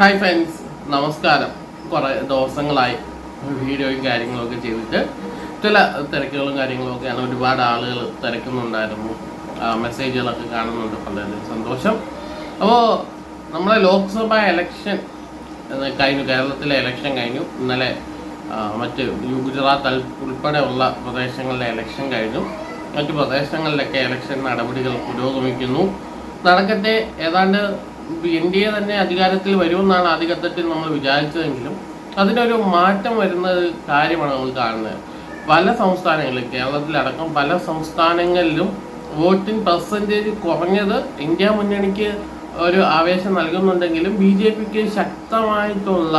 Hi friends നമസ്കാരം. കുറേ ദിവസങ്ങളായി വീഡിയോയും കാര്യങ്ങളൊക്കെ ചെയ്തിട്ട് ചില തിരക്കുകളും കാര്യങ്ങളും ഒക്കെയാണ് ഒരുപാട് ആളുകൾ തിരക്കുന്നുണ്ടായിരുന്നു. മെസ്സേജുകളൊക്കെ കാണുന്നുണ്ട് വളരെ സന്തോഷം. അപ്പോൾ നമ്മുടെ ലോക്സഭാ ഇലക്ഷൻ കഴിഞ്ഞു കേരളത്തിലെ ഇലക്ഷൻ കഴിഞ്ഞു. ഇന്നലെ മറ്റ് ഗുജറാത്ത് ഉൾപ്പെടെയുള്ള പ്രദേശങ്ങളിലെ ഇലക്ഷൻ കഴിഞ്ഞു. മറ്റു പ്രദേശങ്ങളിലൊക്കെ ഇലക്ഷൻ നടപടികൾ പുരോഗമിക്കുന്നു. നടക്കട്ടെ ഏതാണ്ട് എൻ ഡി എ തന്നെ അധികാരത്തിൽ വരുമെന്നാണ് ആദ്യഘട്ടത്തിൽ നമ്മൾ വിചാരിച്ചതെങ്കിലും അതിനൊരു മാറ്റം വരുന്ന കാര്യമാണ് നമ്മൾ കാണുന്നത്. പല സംസ്ഥാനങ്ങളിലും കേരളത്തിലടക്കം പല സംസ്ഥാനങ്ങളിലും വോട്ടിംഗ് പെർസെന്റേജ് കുറഞ്ഞത് ഇന്ത്യ മുന്നണിക്ക് ഒരു ആവേശം നൽകുന്നുണ്ടെങ്കിലും ബി ജെ പിക്ക് ശക്തമായിട്ടുള്ള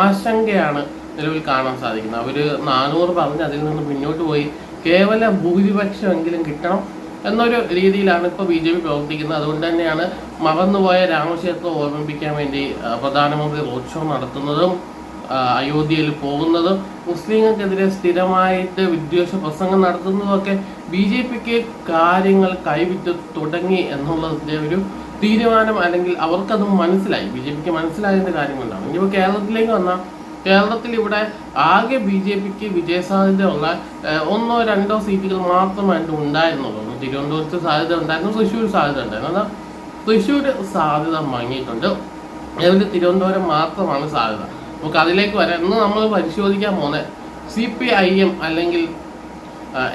ആശങ്കയാണ് നിലവിൽ കാണാൻ സാധിക്കുന്നത്. അവർ നാനൂറ് പറഞ്ഞ് അതിൽ നിന്ന് മുന്നോട്ട് പോയി. കേവല ഭൂരിപക്ഷമെങ്കിലും കിട്ടണം. എന്നൊരു രീതിയിലാണ് ഇപ്പോൾ ബി ജെ പി പ്രവർത്തിക്കുന്നത്. അതുകൊണ്ട് തന്നെയാണ് മറന്നുപോയ രാമക്ഷേത്രം ഓർമ്മിപ്പിക്കാൻ വേണ്ടി പ്രധാനമന്ത്രി റോഡ് ഷോ നടത്തുന്നതും അയോധ്യയിൽ പോകുന്നതും മുസ്ലിങ്ങൾക്കെതിരെ സ്ഥിരമായിട്ട് വിദ്വേഷ പ്രസംഗം നടത്തുന്നതൊക്കെ ബി ജെ പിക്ക് കാര്യങ്ങൾ കൈവിട്ട് തുടങ്ങി എന്നുള്ളതിന്റെ ഒരു തീരുമാനം അല്ലെങ്കിൽ അവർക്കത് മനസ്സിലായി. ബി ജെ പിക്ക് മനസ്സിലായതിന്റെ കാര്യങ്ങളുണ്ടാവും ഇനിയിപ്പോൾ കേരളത്തിലേക്ക് വന്നാൽ കേരളത്തിൽ ഇവിടെ ആകെ ബി ജെ പിക്ക് വിജയസാധ്യതയുള്ള ഉള്ള ഒന്നോ രണ്ടോ സീറ്റുകൾ മാത്രമായിട്ട് ഉണ്ടായിരുന്നുള്ളൂ. തിരുവനന്തപുരത്ത് സാധ്യത ഉണ്ടായിരുന്നു തൃശ്ശൂർ സാധ്യത ഉണ്ടായിരുന്നു. എന്നാൽ തൃശ്ശൂർ സാധ്യത മങ്ങിയിട്ടുണ്ട്. ഏതാണ്ട് തിരുവനന്തപുരം മാത്രമാണ് സാധ്യത. നമുക്ക് അതിലേക്ക് വരാം. ഇന്ന് നമ്മൾ പരിശോധിക്കാൻ പോകുന്നത് സി പി ഐ എം അല്ലെങ്കിൽ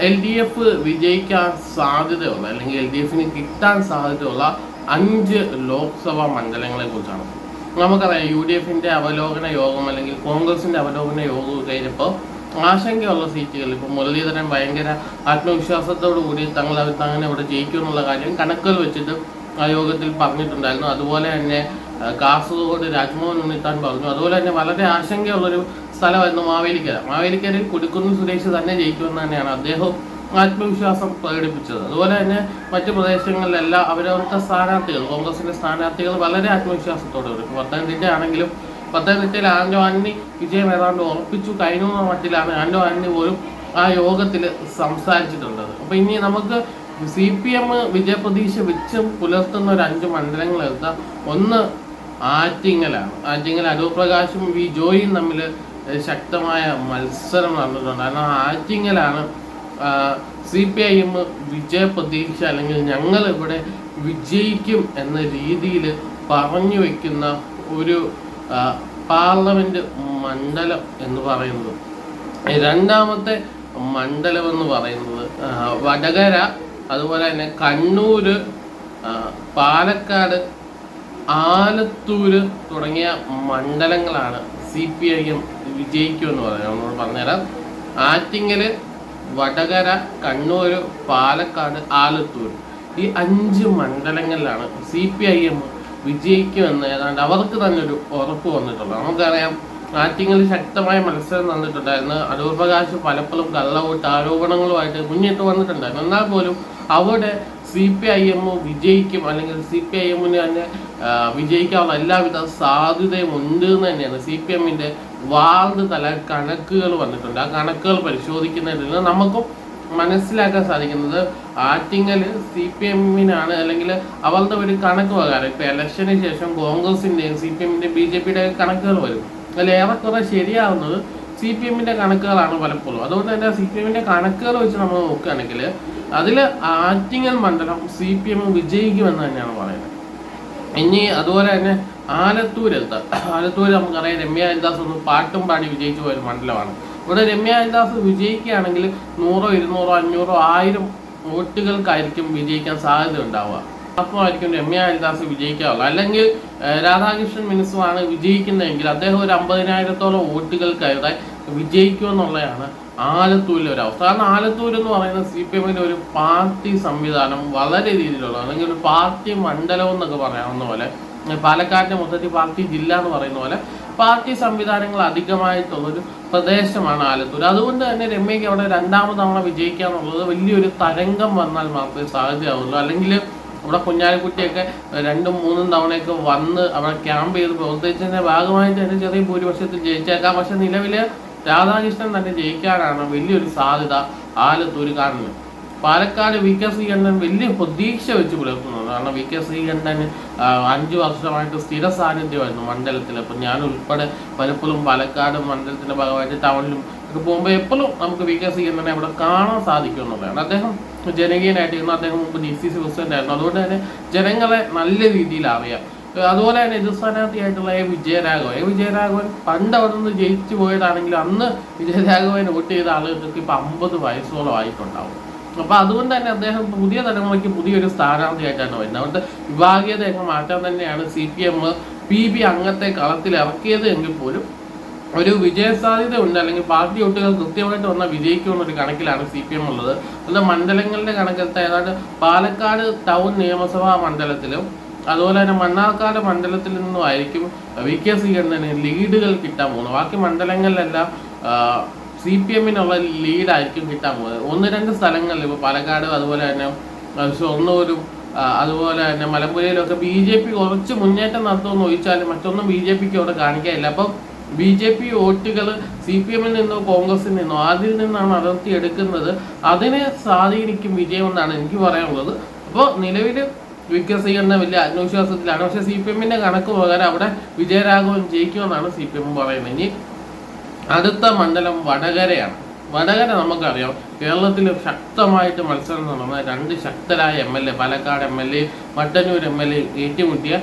എൽ ഡി എഫ് വിജയിക്കാൻ സാധ്യതയുള്ള അല്ലെങ്കിൽ എൽ ഡി എഫിന് കിട്ടാൻ സാധ്യതയുള്ള അഞ്ച് ലോക്സഭാ മണ്ഡലങ്ങളെ കുറിച്ചാണ്. നമുക്കറിയാം യു ഡി എഫിന്റെ അവലോകന യോഗം അല്ലെങ്കിൽ കോൺഗ്രസിന്റെ അവലോകന യോഗം കഴിഞ്ഞപ്പോൾ ആശങ്കയുള്ള സീറ്റുകൾ ഇപ്പോൾ മുരളീധരൻ ഭയങ്കര ആത്മവിശ്വാസത്തോടു കൂടി തങ്ങൾ അങ്ങനെ ഇവിടെ ജയിക്കും എന്നുള്ള കാര്യം കണക്കുകൾ വെച്ചിട്ട് ആ യോഗത്തിൽ പറഞ്ഞിട്ടുണ്ടായിരുന്നു. അതുപോലെ തന്നെ കാസർഗോഡ് രാജ്മോഹൻ ഉണ്ണിത്താൻ പറഞ്ഞു. അതുപോലെ തന്നെ വളരെ ആശങ്കയുള്ളൊരു സ്ഥലമായിരുന്നു മാവേലിക്കര. മാവേലിക്കരയിൽ കുടിക്കുന്നിൽ സുരേഷ് തന്നെ ജയിക്കുമെന്ന് തന്നെയാണ് അദ്ദേഹം ആത്മവിശ്വാസം പ്രകടിപ്പിച്ചത്. അതുപോലെ തന്നെ മറ്റു പ്രദേശങ്ങളിലെല്ലാം അവരവരുടെ സ്ഥാനാർത്ഥികൾ കോൺഗ്രസിന്റെ സ്ഥാനാർത്ഥികൾ വളരെ ആത്മവിശ്വാസത്തോടെ വരും. പത്തനംതിട്ട ആണെങ്കിലും പത്തനംതിട്ടയിൽ ആൻഡോ ആന്റണി വിജയം ഏതാണ്ട് ഉറപ്പിച്ചു. കഴിഞ്ഞു മട്ടിലാണ് ആൻഡോ ആന്റണി പോലും ആ യോഗത്തിൽ സംസാരിച്ചിട്ടുള്ളത്. അപ്പോൾ ഇനി നമുക്ക് സി പി എം വിജയപ്രതീക്ഷ വെച്ച് പുലർത്തുന്ന ഒരു അഞ്ച് മണ്ഡലങ്ങൾ എടുത്താൽ ഒന്ന് ആറ്റിങ്ങലാണ്. ആറ്റിങ്ങൽ അടൂർ പ്രകാശും വി ജോയിയും തമ്മിൽ ശക്തമായ മത്സരം നടന്നിട്ടുണ്ട്. കാരണം ആറ്റിങ്ങലാണ് സി പി ഐ എം വിജയ പ്രതീക്ഷ അല്ലെങ്കിൽ ഞങ്ങൾ ഇവിടെ വിജയിക്കും എന്ന രീതിയിൽ പറഞ്ഞു വയ്ക്കുന്ന ഒരു പാർലമെന്റ് മണ്ഡലം എന്ന് പറയുന്നത്. രണ്ടാമത്തെ മണ്ഡലം എന്ന് പറയുന്നത് വടകര അതുപോലെ തന്നെ കണ്ണൂര് പാലക്കാട് ആലത്തൂർ തുടങ്ങിയ മണ്ഡലങ്ങളാണ് സി പി ഐ എം വിജയിക്കുമെന്ന് പറയുന്നത്. നമ്മൾ പറഞ്ഞുതരാം. ആറ്റിങ്ങൽ വടകര കണ്ണൂർ പാലക്കാട് ആലത്തൂർ ഈ അഞ്ച് മണ്ഡലങ്ങളിലാണ് സി പി ഐ എം വിജയിക്കുമെന്ന് ഏതാണ്ട് അവർക്ക് തന്നെ ഒരു ഉറപ്പ് വന്നിട്ടുള്ളത്. നമുക്കറിയാം ആറ്റിങ്ങിൽ ശക്തമായ മത്സരം നടന്നിട്ടുണ്ടായിരുന്നു. അടൂർ പ്രകാശ് പലപ്പോഴും കള്ളവോട്ട് ആരോപണങ്ങളുമായിട്ട് മുന്നിട്ട് വന്നിട്ടുണ്ടായിരുന്നു. എന്നാൽ പോലും അവിടെ സി പി ഐ എം വിജയിക്കും അല്ലെങ്കിൽ സി പി ഐ എമ്മിന് തന്നെ വിജയിക്കാനുള്ള എല്ലാവിധ സാധ്യതയും ഉണ്ട് എന്ന് തന്നെയാണ് സി പി എമ്മിന്റെ വാർഡ് തല കണക്കുകൾ വന്നിട്ടുണ്ട്. ആ കണക്കുകൾ പരിശോധിക്കുന്നതിൽ നിന്ന് നമുക്കും മനസ്സിലാക്കാൻ സാധിക്കുന്നത് ആറ്റിങ്ങൽ സി പി എമ്മിനാണ് അല്ലെങ്കിൽ അവരുടെ ഒരു കണക്ക് പ്രകാരം ഇപ്പോൾ ഇലക്ഷന് ശേഷം കോൺഗ്രസിന്റെയും സി പി എമ്മിന്റെയും ബി ജെ പിയുടെ കണക്കുകൾ വരും. അതിൽ ഏറെക്കുറെ ശരിയാവുന്നത് സി പി എമ്മിന്റെ കണക്കുകളാണ് പലപ്പോഴും. അതുകൊണ്ട് തന്നെ സി പി എമ്മിന്റെ കണക്കുകൾ വെച്ച് നമ്മൾ നോക്കുകയാണെങ്കിൽ അതിൽ ആറ്റിങ്ങൽ മണ്ഡലം സി പി എം വിജയിക്കുമെന്ന് തന്നെയാണ് പറയുന്നത്. ഇനി അതുപോലെ തന്നെ ആലത്തൂർ എന്താ ആലത്തൂർ നമുക്കറിയാം രമ്യ ഹരിദാസ് ഒന്ന് പാട്ടും പാടി വിജയിച്ചു പോയ ഒരു മണ്ഡലമാണ്. ഇവിടെ രമ്യ ഹരിദാസ് വിജയിക്കുകയാണെങ്കിൽ നൂറോ ഇരുന്നൂറോ അഞ്ഞൂറോ ആയിരം വോട്ടുകൾക്കായിരിക്കും വിജയിക്കാൻ സാധ്യത ഉണ്ടാവുക. അപ്പോൾ രമ്യ ഹരിദാസ് വിജയിക്കാവുള്ളൂ അല്ലെങ്കിൽ രാധാകൃഷ്ണൻ മിനിസ്റ്ററാണ് വിജയിക്കുന്നതെങ്കിൽ അദ്ദേഹം ഒരു അമ്പതിനായിരത്തോളം വോട്ടുകൾക്കായി വിജയിക്കുമെന്നുള്ളതാണ് ആലത്തൂരിലെ ഒരു അവസ്ഥ. കാരണം ആലത്തൂർ എന്ന് പറയുന്ന സി പി എമ്മിന്റെ ഒരു പാർട്ടി സംവിധാനം വളരെ രീതിയിലുള്ള അല്ലെങ്കിൽ ഒരു പാർട്ടി മണ്ഡലം എന്നൊക്കെ പറയാവുന്ന പോലെ പാലക്കാടിന്റെ മൊത്തത്തിൽ പാർട്ടി ജില്ല എന്ന് പറയുന്ന പോലെ പാർട്ടി സംവിധാനങ്ങൾ അധികമായിട്ടുള്ള ഒരു പ്രദേശമാണ് ആലത്തൂർ. അതുകൊണ്ട് തന്നെ രമ്യയ്ക്ക് അവിടെ രണ്ടാമത് തവണ വിജയിക്കാന്നുള്ളത് വലിയൊരു തരംഗം വന്നാൽ മാത്രമേ സാധ്യമാവുള്ളൂ അല്ലെങ്കിൽ ഇവിടെ കുഞ്ഞാലിക്കുട്ടിയൊക്കെ രണ്ടും മൂന്നും തവണയൊക്കെ വന്ന് അവിടെ ക്യാമ്പ് ചെയ്ത് പ്രവർത്തിച്ചതിന്റെ ഭാഗമായിട്ട് തന്നെ ചെറിയ ഭൂരിപക്ഷത്തിൽ ജയിച്ചേക്കാം. പക്ഷെ നിലവിൽ രാധാകൃഷ്ണൻ തന്നെ ജയിക്കാനാണ് വലിയൊരു സാധ്യത ആലത്തൂർ കാണുന്നത് പാലക്കാട് വി കെ ശ്രീകണ്ഠൻ വലിയ പ്രതീക്ഷ വെച്ച് പുലർത്തുന്നത് കാരണം വി കെ ശ്രീകണ്ഠൻ അഞ്ചു വർഷമായിട്ട് സ്ഥിര സാന്നിധ്യമായിരുന്നു മണ്ഡലത്തിൽ അപ്പം ഞാൻ ഉൾപ്പെടെ പലപ്പോഴും പാലക്കാട് മണ്ഡലത്തിന്റെ ഭാഗമായിട്ട് ടൗണിലും ഒക്കെ പോകുമ്പോൾ എപ്പോഴും നമുക്ക് വി കെ ശ്രീകണ്ഠനെ അവിടെ കാണാൻ സാധിക്കും എന്നുള്ളതാണ്. അദ്ദേഹം ജനകീയനായിട്ടിരുന്നു അദ്ദേഹം മുമ്പ് ഡി സി സി പ്രസിഡന്റ് ആയിരുന്നു അതുകൊണ്ട് തന്നെ ജനങ്ങളെ നല്ല രീതിയിൽ അറിയാം. അതുപോലെ തന്നെ എതിർ സ്ഥാനാർത്ഥിയായിട്ടുള്ള എ വിജയരാഘവൻ. എ വിജയരാഘവൻ പണ്ട് അവിടെ നിന്ന് ജയിച്ചു പോയതാണെങ്കിൽ അന്ന് വിജയരാഘവൻ വോട്ട് ചെയ്ത ആളുകൾക്ക് ഇപ്പം അമ്പത് വയസ്സോളം ആയിട്ടുണ്ടാവും. അപ്പോൾ അതുകൊണ്ട് തന്നെ അദ്ദേഹം പുതിയ തലമുറയ്ക്ക് പുതിയൊരു സ്ഥാനാർത്ഥിയായിട്ടാണ് വരുന്നത്. അവരുടെ വിഭാഗീയതയൊക്കെ മാറ്റാൻ തന്നെയാണ് C P M P B അംഗത്തെ കളത്തിൽ ഇറക്കിയത് എങ്കിൽ പോലും ഒരു വിജയ സാധ്യത ഉണ്ട്. അല്ലെങ്കിൽ പാർട്ടി വോട്ടുകൾ കൃത്യമായിട്ട് വന്നാൽ വിജയിക്കുമെന്നൊരു കണക്കിലാണ് സി പി എം ഉള്ളത്. അത് മണ്ഡലങ്ങളുടെ കണക്കെടുത്ത ഏതാണ്ട് പാലക്കാട് ടൗൺ നിയമസഭാ മണ്ഡലത്തിലും അതുപോലെ തന്നെ മണ്ണാർക്കാട് മണ്ഡലത്തിൽ നിന്നുമായിരിക്കും വി. കെ. ശ്രീകണ്ഠന് ലീഡുകൾ കിട്ടാൻ പോകുന്നത്. ബാക്കി മണ്ഡലങ്ങളിലെല്ലാം സി പി എമ്മിനുള്ള ലീഡായിരിക്കും കിട്ടാൻ പോകുന്നത്. ഒന്ന് രണ്ട് സ്ഥലങ്ങളിൽ ഇപ്പോൾ പാലക്കാട് അതുപോലെ തന്നെ ഷൊർണൂരും അതുപോലെ തന്നെ മലമ്പുഴയിലൊക്കെ ബി ജെ പി കുറച്ച് മുന്നേറ്റം നടത്തുമെന്ന് ചോദിച്ചാൽ മറ്റൊന്നും ബി ജെ പിക്ക് അവിടെ കാണിക്കാനില്ല. അപ്പം ബി ജെ പി വോട്ടുകൾ സി പി എമ്മിൽ നിന്നോ കോൺഗ്രസിൽ നിന്നോ അതിൽ നിന്നാണ് അടർത്തി എടുക്കുന്നത് അതിനെ സ്വാധീനിക്കും വിജയമെന്നാണ് എനിക്ക് പറയാനുള്ളത്. അപ്പോൾ നിലവിൽ വികസിക്കുന്ന വലിയ ആത്മവിശ്വാസത്തിലാണ്. പക്ഷേ സി പി എമ്മിന്റെ കണക്ക് പ്രകാരം അവിടെ വിജയരാഘവൻ ജയിക്കുമെന്നാണ് സി പി എം പറയുന്നത്. ഇനി അടുത്ത മണ്ഡലം വടകരയാണ്. വടകര നമുക്കറിയാം കേരളത്തിൽ ശക്തമായിട്ട് മത്സരം നടന്ന രണ്ട് ശക്തരായ M L A Palakkad M L A Mattannur M L A ഏറ്റുമുട്ടിയ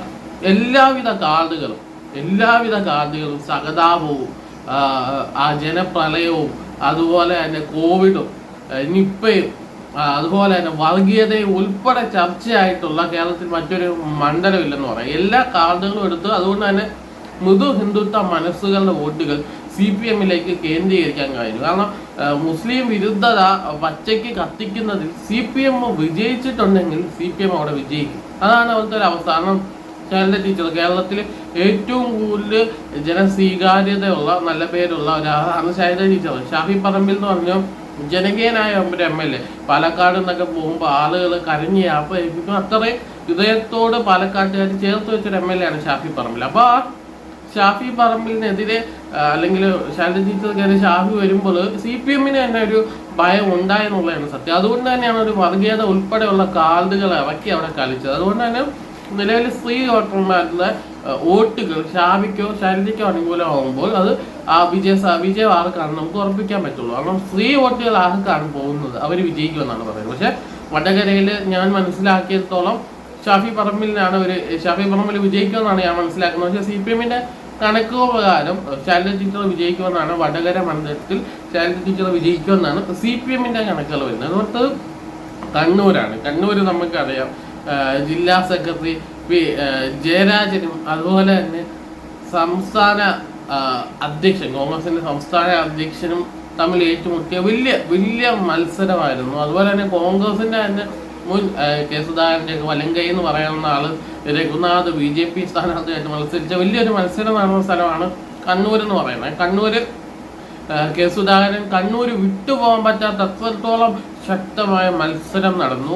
എല്ലാവിധ കാർഡുകളും എല്ലാവിധ കാർഡുകളും സഹതാപവും ആ, ജനപ്രളയവും അതുപോലെ തന്നെ കോവിഡും നിപ്പയും അതുപോലെ തന്നെ വർഗീയതയെ ഉൾപ്പെടെ ചർച്ചയായിട്ടുള്ള കേരളത്തിൽ മറ്റൊരു മണ്ഡലമില്ലെന്ന് പറയാം. എല്ലാ കാർഡുകളും എടുത്ത് അതുകൊണ്ട് തന്നെ മൃദു ഹിന്ദുത്വ മനസ്സുകളുടെ വോട്ടുകൾ സി പി എമ്മിലേക്ക് കേന്ദ്രീകരിക്കാൻ കഴിഞ്ഞു. കാരണം മുസ്ലിം വിരുദ്ധത പച്ചയ്ക്ക് കത്തിക്കുന്നതിൽ സി പി എം വിജയിച്ചിട്ടുണ്ടെങ്കിൽ സി പി എം അവിടെ വിജയിക്കും. അതാണ് അവിടുത്തെ ഒരു അവസ്ഥ കാരണം ടീച്ചർ കേരളത്തിൽ ഏറ്റവും കൂടുതൽ ജനസ്വീകാര്യതയുള്ള നല്ല പേരുള്ള ഒരാളാണ് ശൈലജ ടീച്ചർ. ഷാഫി പറമ്പിൽ എന്ന് പറഞ്ഞാൽ ജനകീയനായ ഒരു എം എൽ എ. പാലക്കാട് നിന്നൊക്കെ പോകുമ്പോൾ ആളുകൾ കരഞ്ഞ് യാപ്പയിപ്പിക്കും അത്രയും ഹൃദയത്തോട് പാലക്കാട്ടുകാർ ചേർത്ത് വെച്ചൊരു എം എൽ എ ആണ് ഷാഫി പറമ്പിൽ. അപ്പോൾ ആ ഷാഫി പറമ്പിലിനെതിരെ അല്ലെങ്കിൽ ശാരദ ഷാഫി വരുമ്പോൾ സി പി എമ്മിന് തന്നെ ഒരു ഭയം ഉണ്ടായെന്നുള്ളതാണ് സത്യം. അതുകൊണ്ട് തന്നെയാണ് ഒരു വർഗീയത ഉൾപ്പെടെയുള്ള കാർഡുകൾ ഇറക്കി അവിടെ കളിച്ചത്. അതുകൊണ്ട് തന്നെ നിലവിൽ സ്ത്രീ വോട്ടർമാരുടെ വോട്ടുകൾ ഷാബിക്കോ ശാരദയ്ക്കോ അനുകൂലമാകുമ്പോൾ അത് ആ വിജയ വിജയം ആർക്കാണ് നമുക്ക് ഉറപ്പിക്കാൻ പറ്റുള്ളൂ. കാരണം സ്ത്രീ വോട്ടുകൾ ആർക്കാണ് പോകുന്നത്? അവർ വിജയിക്കുമെന്നാണ് പറയുന്നത്. പക്ഷെ വടകരയിൽ ഞാൻ മനസ്സിലാക്കിയത്തോളം ഷാഫി പറമ്പിലിനാണ് ഒരു ഷാഫി പറമ്പിൽ വിജയിക്കുമെന്നാണ് ഞാൻ മനസ്സിലാക്കുന്നത്. പക്ഷേ സി പി എമ്മിന്റെ കണക്ക് പ്രകാരം ശാരദ ടീച്ചർ വിജയിക്കുമെന്നാണ് വടകര മണ്ഡലത്തിൽ ശാരദ ടീച്ചർ വിജയിക്കുമെന്നാണ് സി പി എമ്മിന്റെ കണക്കുകൾ വരുന്നത്. അതുകൊണ്ട് കണ്ണൂരാണ് കണ്ണൂർ നമുക്കറിയാം. ജില്ലാ സെക്രട്ടറി പി ജയരാജനും അതുപോലെ തന്നെ സംസ്ഥാന അധ്യക്ഷൻ കോൺഗ്രസിന്റെ സംസ്ഥാന അധ്യക്ഷനും തമ്മിൽ ഏറ്റുമുട്ടിയ വലിയ വലിയ മത്സരമായിരുന്നു. അതുപോലെ തന്നെ കോൺഗ്രസിന്റെ തന്നെ മുൻ കെ സുധാകരന്റെ വലങ്കൈ എന്ന് പറയുന്ന ആൾ രഘുനാഥ് ബി ജെ പി സ്ഥാനാർത്ഥിയായിട്ട് മത്സരിച്ച വലിയൊരു മത്സരം നടന്ന സ്ഥലമാണ് കണ്ണൂർ എന്ന് പറയുന്നത്. കണ്ണൂര് ആ, കെ സുധാകരൻ കണ്ണൂർ വിട്ടുപോകാൻ പറ്റാത്ത അത്രത്തോളം ശക്തമായ മത്സരം നടന്നു.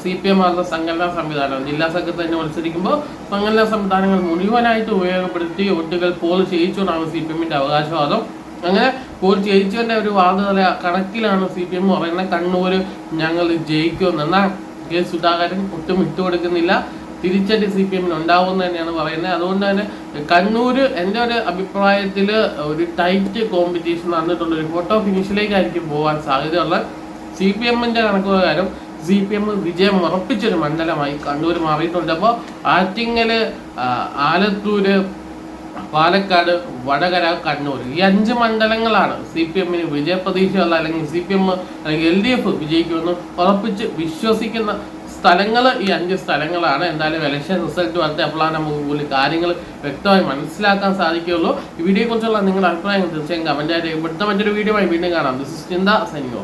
സി പി എം ആറിന്റെ സംഘടനാ സംവിധാനം ജില്ലാ സെക്രട്ടറി തന്നെ മത്സരിക്കുമ്പോൾ സംഘടനാ സംവിധാനങ്ങൾ മുഴുവനായിട്ട് ഉപയോഗപ്പെടുത്തി വോട്ടുകൾ പോൾ ചെയ്യിച്ചുകൊണ്ടാണ് സി പി എമ്മിന്റെ അവകാശവാദം. അങ്ങനെ പോൾ ചെയ്യിച്ചതിന്റെ ഒരു വാദതല കണക്കിലാണ് സി പി എം പറയുന്നത്. കണ്ണൂർ ഞങ്ങൾ ജയിക്കുമെന്ന്. എന്നാൽ കെ സുധാകരൻ ഒട്ടും വിട്ടുകൊടുക്കുന്നില്ല. തിരിച്ചടി സി പി എമ്മിന് ഉണ്ടാവുമെന്ന് തന്നെയാണ് പറയുന്നത്. അതുകൊണ്ട് തന്നെ കണ്ണൂർ എന്റെ ഒരു അഭിപ്രായത്തിൽ ഒരു ടൈറ്റ് കോമ്പറ്റീഷൻ നടന്നിട്ടുണ്ട് ഒരു ഫോട്ടോ ഫിനിഷിലേക്കായിരിക്കും പോകാൻ സാധ്യതയുള്ള സി പി എമ്മിന്റെ കണക്ക് പ്രകാരം സി പി എം വിജയം ഉറപ്പിച്ചൊരു മണ്ഡലമായി കണ്ണൂർ മാറിയിട്ടുണ്ട്. അപ്പോൾ ആറ്റിങ്ങൽ ആലത്തൂർ പാലക്കാട് വടകര കണ്ണൂർ ഈ അഞ്ച് മണ്ഡലങ്ങളാണ് സി പി എമ്മിന് വിജയപ്രതീക്ഷയുള്ള അല്ലെങ്കിൽ സി പി എം അല്ലെങ്കിൽ എൽ ഡി എഫ് വിജയിക്കുമെന്ന് ഉറപ്പിച്ച് വിശ്വസിക്കുന്ന സ്ഥലങ്ങൾ ഈ അഞ്ച് സ്ഥലങ്ങളാണ്. എന്തായാലും ഇലക്ഷൻ റിസൾട്ട് വന്നിട്ട് എപ്പോഴാണ് നമുക്ക് കൂടുതൽ കാര്യങ്ങൾ വ്യക്തമായി മനസ്സിലാക്കാൻ സാധിക്കുകയുള്ളൂ. ഈ വീഡിയോയെക്കുറിച്ചുള്ള നിങ്ങളുടെ അഭിപ്രായങ്ങൾ തീർച്ചയായും കമന്റായിട്ട് ഇവിടുത്തെ മറ്റൊരു വീഡിയോ ആയി വീണ്ടും കാണാം. ദിസ് ഇസ് ചിന്ത സൈനിങ്